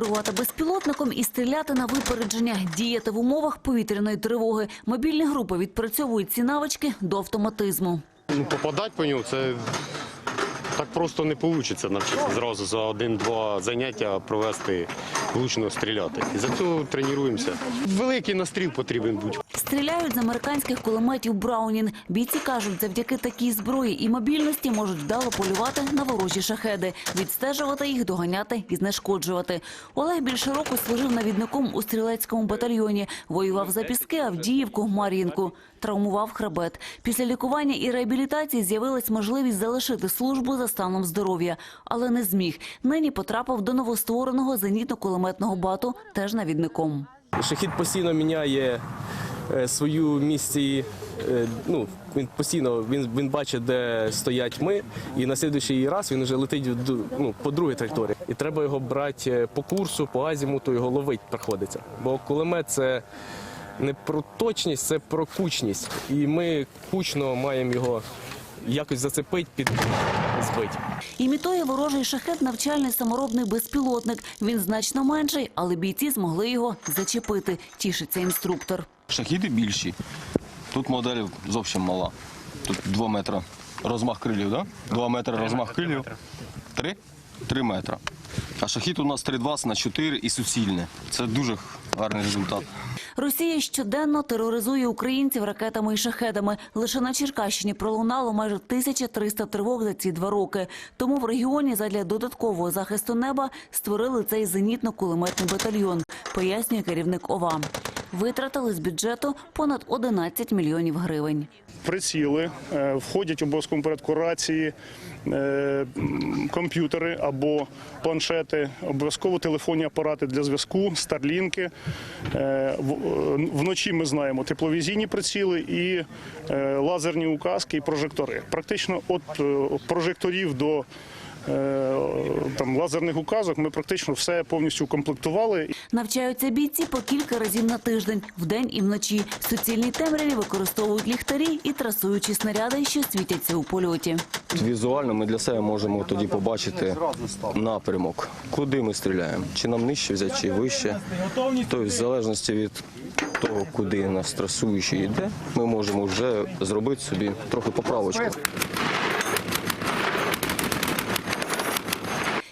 керувати безпілотником і стріляти на випередження, діяти в умовах повітряної тривоги. Мобільні групи відпрацьовують ці навички до автоматизму. Ну, попадати по ньому це так просто не вийде навчитися зразу за один-два заняття провести влучно стріляти. І за цього тренуємося. Великий настріл потрібен бути. Стріляють з американських кулеметів Браунін. Бійці кажуть, завдяки такій зброї і мобільності можуть вдало полювати на ворожі шахеди, відстежувати їх, доганяти і знешкоджувати. Олег більше року служив навідником у стрілецькому батальйоні. Воював за Піски, Авдіївку, Мар'їнку. Травмував хребет. Після лікування і реабілітації з'явилась можливість залишити службу за станом здоров'я, але не зміг. Нині потрапив до новоствореного зенітно-кулеметного бату, теж навідником. Шахід постійно міняє свою місці. е, Ну, він постійно він, він бачить, де стоять ми, і на слідуючий раз він вже летить ну, по другій траєкторії. І треба його брати е, по курсу, по азімуту, його ловить приходиться. Бо кулемет це не про точність, це про кучність. І ми кучно маємо його якось зацепити, під збити. Імітує ворожий шахет навчальний саморобний безпілотник. Він значно менший, але бійці змогли його зачепити. Тішиться інструктор. Шахіди більші. Тут модель зовсім мала. Тут 2 метри розмах крилів, да? 2 метри розмах крилів. 3? 3 метри. А шахід у нас 3,20 на 4 і суцільне. Це дуже гарний результат. Росія щоденно тероризує українців ракетами і шахедами. Лише на Черкащині пролунало майже 1300 тривог за ці два роки. Тому в регіоні задля додаткового захисту неба створили цей зенітно-кулеметний батальйон, пояснює керівник ОВА. Витратили з бюджету понад 11 мільйонів гривень. приціли, е, входять в обов'язковому порядку рації, е, комп'ютери або планшети, обов'язково телефонні апарати для зв'язку, старлінки. Е, Вночі ми знаємо тепловізійні приціли і лазерні указки і прожектори. Практично е, прожекторів до там, лазерних указок ми практично все повністю укомплектували. Навчаються бійці по кілька разів на тиждень, вдень і вночі. В суцільній темряві використовують ліхтарі і трасуючі снаряди, що світяться у польоті. Візуально ми для себе можемо тоді побачити напрямок, куди ми стріляємо. Чи нам нижче взяти, чи вище. Тобто, в залежності від того, куди нас трасуючий йде, ми можемо вже зробити собі трохи поправочку.